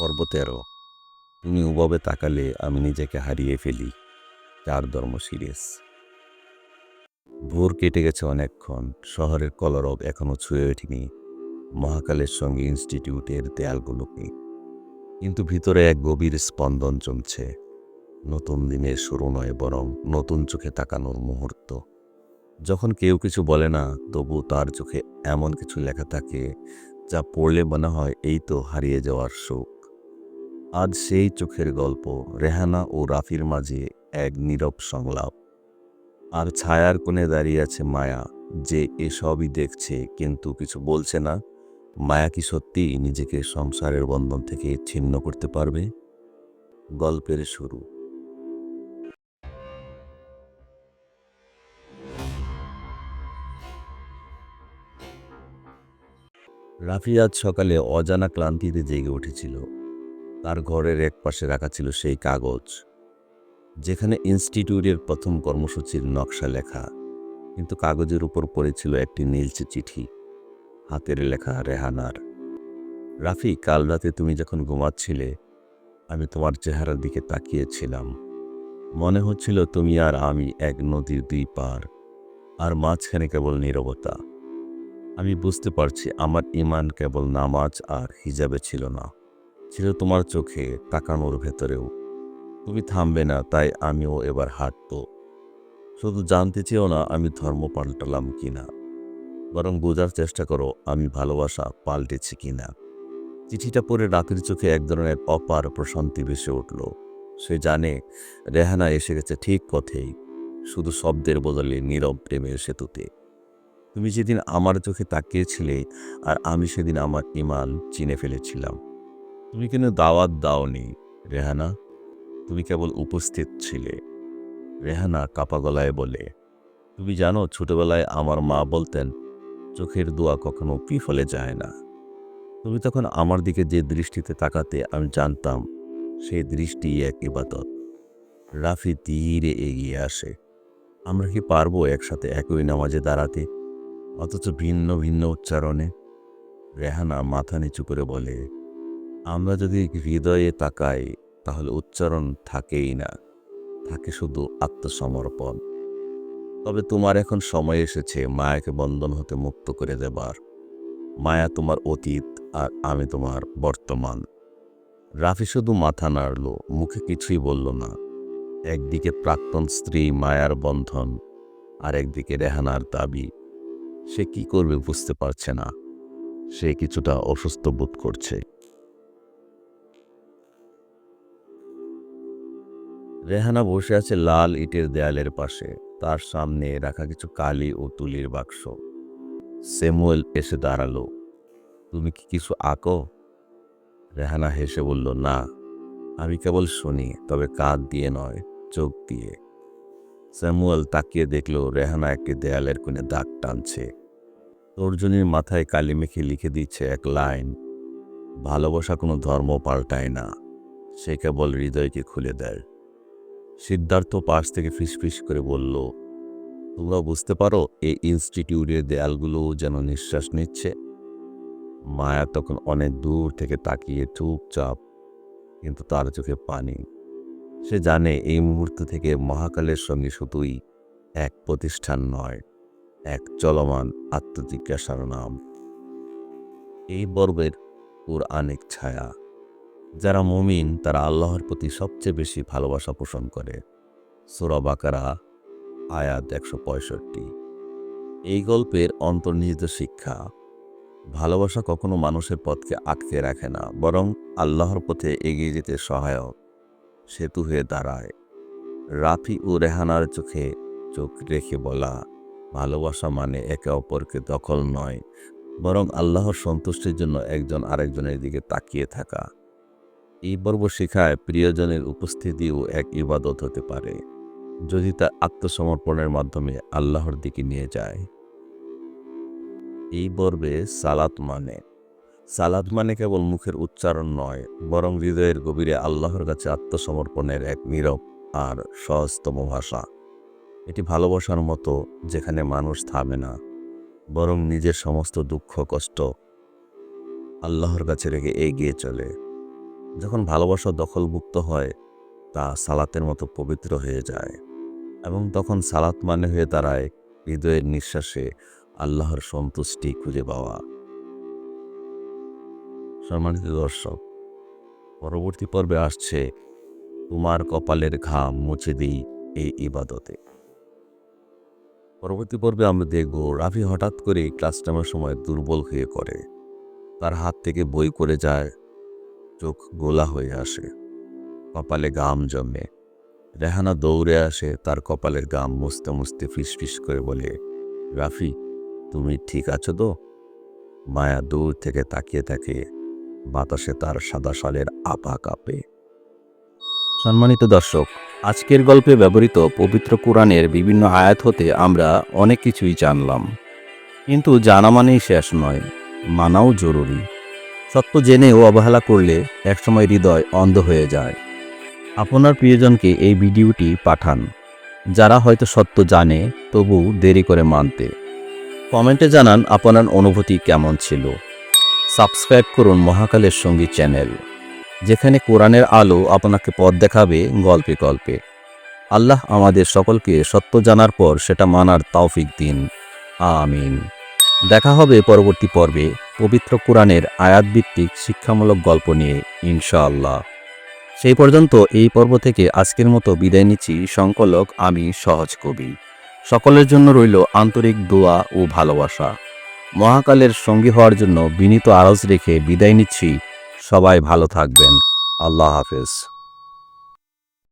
পর্ব তেরো তুমি ওভাবে তাকালে আমি নিজেকে হারিয়ে ফেলি। চার ধর্ম সিরিজ। ভোর কেটে গেছে অনেকক্ষণ। শহরের কলরব এখনও ছুঁয়ে ওঠেনি। মহাকালের সঙ্গে ইনস্টিটিউটের দেয়ালগুলোকে কিন্তু ভিতরে এক গভীর স্পন্দন জমছে। নতুন দিনের শুরু নয়, বরং নতুন চোখে তাকানোর মুহূর্ত। যখন কেউ কিছু বলে না তবু তার চোখে এমন কিছু লেখা থাকে, যা পড়লে মনে হয় এই তো হারিয়ে যাওয়ার সুখ। আজ সেই চোখের গল্প রেহানা ও রাফির মাঝে এক নীরব সংলাপ। আর ছায়ার কোণে দাঁড়িয়ে আছে মায়া, যে এসবই দেখছে কিন্তু কিছু বলছে না। মায়া কি সত্যি নিজেকে সংসারের বন্ধন থেকে ছিন্ন করতে পারবে? গল্পের শুরু। রাফি আজ সকালে অজানা ক্লান্তিতে জেগে উঠেছিল। তার ঘরের এক পাশে রাখা ছিল সেই কাগজ, যেখানে ইনস্টিটিউটের প্রথম কর্মসূচির নকশা লেখা, কিন্তু কাগজের উপর পড়েছিল একটি নীলচে চিঠি, হাতের লেখা রেহানার। রাফি, কাল রাতে তুমি যখন ঘুমাচ্ছিলে, আমি তোমার চেহারার দিকে তাকিয়েছিলাম। মনে হচ্ছিল তুমি আর আমি এক নদীর দুই পার, আর মাঝখানে কেবল নীরবতা। আমি বুঝতে পারছি আমার ইমান কেবল নামাজ আর হিজাবে ছিল না। ছিল তোমার চোখে তাকানোর ভেতরেও। তুমি থামবে না, তাই আমিও এবার হাঁটব। শুধু জানতে চেয়েও না আমি ধর্ম পাল্টালাম কি না বরং বোঝার চেষ্টা করো, আমি ভালোবাসা পাল্টেছি কি না চিঠিটা পড়ে রাতের চোখে এক ধরনের অপার প্রশান্তি ভেসে উঠল। সে জানে, রেহানা এসে গেছে ঠিক পথেই। শুধু শব্দের বদলে নীরব প্রেমের সেতুতে। তুমি যেদিন আমার চোখে তাকিয়েছিলে, আর আমি সেদিন আমার ইমান চিনে ফেলেছিলাম। তুমি কিন্তু দাওয়াত দাওনি, রেহানা। তুমি কেবল উপস্থিত ছিলে, রেহানা কাপা গলায় বলে। তুমি জানো, ছোটবেলায় আমার মা বলতেন, চোখের দোয়া কখনো ফলে যায় না। তুমি তখন আমার দিকে যে দৃষ্টিতে তাকাতে আমি জানতাম, সেই দৃষ্টি এক ইবাদত। রাফি ধীরে এগিয়ে আসে, আমরা কি পারব একসাথে একই নামাজে দাঁড়াতে, অথচ ভিন্ন ভিন্ন উচ্চারণে? রেহানা মাথা নিচু করে বলে আমরা যদি হৃদয়ে তাকাই, তাহলে উচ্চারণ থাকেই না। থাকে শুধু আত্মসমর্পণ। তবে তোমার এখন সময় এসেছে মায়াকে বন্ধন হতে মুক্ত করে দেবার। মায়া তোমার অতীত আর আমি তোমার বর্তমান। রাফি শুধু মাথা নাড়ল, মুখে কিছুই বলল না। একদিকে প্রাক্তন স্ত্রী মায়ার বন্ধন, আর একদিকে রেহানার দাবি। সে কি করবে বুঝতে পারছে না। সে কিছুটা অসুস্থ বোধ করছে। রেহানা বসে আছে লাল ইটের দেয়ালের পাশে। তার সামনে রাখা কিছু কালি ও তুলির বাক্স। স্যামুয়েল এসে দাঁড়াল। তুমি কি কিছু আঁকো? রেহানা হেসে বলল, না, আমি কেবল শুনি, তবে কাঁধ দিয়ে নয়, চোখ দিয়ে। স্যামুয়েল তাকিয়ে দেখল রেহানা একটি দেয়ালের কোণে দাগ টানছে। তর্জনীর মাথায় কালি মেখে লিখে দিচ্ছে এক লাইন, ভালোবাসা কোনো ধর্ম পাল্টায় না, সে কেবল হৃদয়কে খুলে দেয়। সিদ্ধার্থ পাশ থেকে ফিসফিস করে বলল তোমরা বুঝতে পারো এই ইনস্টিটিউটের দেয়ালগুলো যেন নিঃশ্বাস নিচ্ছে। মায়া তখন অনেক দূর থেকে তাকিয়ে চুপচাপ, কিন্তু তার চোখে পানি। সে জানে এই মুহূর্ত থেকে মহাকালের সঙ্গে শুধুই এক প্রতিষ্ঠান নয়, এক চলমান আত্মজিজ্ঞাসার নাম। এই পর্বের আনেক ছায়া। যারা মুমিন, তারা আল্লাহর প্রতি সবচেয়ে বেশি ভালোবাসা পোষণ করে। সোরা বাকারা, আয়াত একশো পঁয়ষট্টি। এই গল্পের অন্তর্নিহিত শিক্ষা, ভালোবাসা কখনো মানুষের পথকে আটকে রাখে না, বরং আল্লাহর পথে এগিয়ে যেতে সহায়ক। সেতু হয়ে দাঁড়ায়। রাফি ও রেহানার চোখে চোখ রেখে বলা, ভালোবাসা মানে একে অপরকে দখল নয়, বরং আল্লাহর সন্তুষ্টির জন্য একজন আরেকজনের দিকে তাকিয়ে থাকা। এই পর্ব শিখায় প্রিয়জনের উপস্থিতিও এক ইবাদত হতে পারে, যদি তা আত্মসমর্পণের মাধ্যমে আল্লাহর দিকে নিয়ে যায়। এই পর্বে সালাত মানে। সালাদ মানে কেবল মুখের উচ্চারণ নয়, বরং হৃদয়ের গভীরে আল্লাহর কাছে আত্মসমর্পণের এক নীরব আর সহজতম ভাষা। এটি ভালোবাসার মতো, যেখানে মানুষ থামে না, বরং নিজের সমস্ত দুঃখ, কষ্ট আল্লাহর কাছে রেখে এগিয়ে চলে। যখন ভালোবাসা দখলমুক্ত হয়, তা সালাতের মতো পবিত্র হয়ে যায় এবং তখন সালাত মানে হয়ে দাঁড়ায় হৃদয়ের নিঃশ্বাসে আল্লাহর সন্তুষ্টি খুঁজে পাওয়া। সম্মানিত দর্শক, পরবর্তী পর্বে আসছে তোমার কপালের ঘাম মুছে দিই এই ইবাদতে। পরবর্তী পর্বে আমরা দেখব রাফি হঠাৎ করে ক্লাস টাইমের সময় দুর্বল হয়ে করে তার হাত থেকে বই করে যায় চোখ গোলা হয়ে আসে। কপালে গাম জমে। রেহানা দৌড়ে আসে, তার কপালের গাম মুছতে মুছতে ফিসফিস করে বলে, রাফি, তুমি ঠিক আছো তো? মায়া দূর থেকে তাকিয়ে থাকে, বাতাসে তার সাদা শালের আপা কাঁপে। সম্মানিত দর্শক, আজকের গল্পে ব্যবহৃত পবিত্র কোরআনের বিভিন্ন আয়াত হতে আমরা অনেক কিছুই জানলাম। কিন্তু জানা মানেই শেষ নয়, মানাও জরুরি। সত্য জেনেও অবহেলা করলে একসময় হৃদয় অন্ধ হয়ে যায়। আপনার প্রিয়জনকে এই ভিডিওটি পাঠান। যারা হয়তো সত্য জানে, তবু দেরি করে মানতে। কমেন্টে জানান আপনার অনুভূতি কেমন ছিল। সাবস্ক্রাইব করুন মহাকালের সঙ্গী চ্যানেল, যেখানে কোরআনের আলো আপনাকে পথ দেখাবে গল্পে গল্পে। আল্লাহ আমাদের সকলকে সত্য জানার পর সেটা মানার তৌফিক দিন। আমিন। দেখা হবে পরবর্তী পর্বে। পবিত্র কোরআনের আয়াতভিত্তিক শিক্ষামূলক গল্প নিয়ে, ইনশাআল্লাহ। সেই পর্যন্ত এই পর্ব থেকে আজকের মতো বিদায় নিচ্ছি। সংকলক আমি সহজ কবি। সকলের জন্য রইল আন্তরিক দোয়া ও ভালোবাসা। মহাকালের সঙ্গী হওয়ার জন্য বিনীত আরজ রেখে বিদায় নিচ্ছি। সবাই ভালো থাকবেন। আল্লাহ হাফেজ।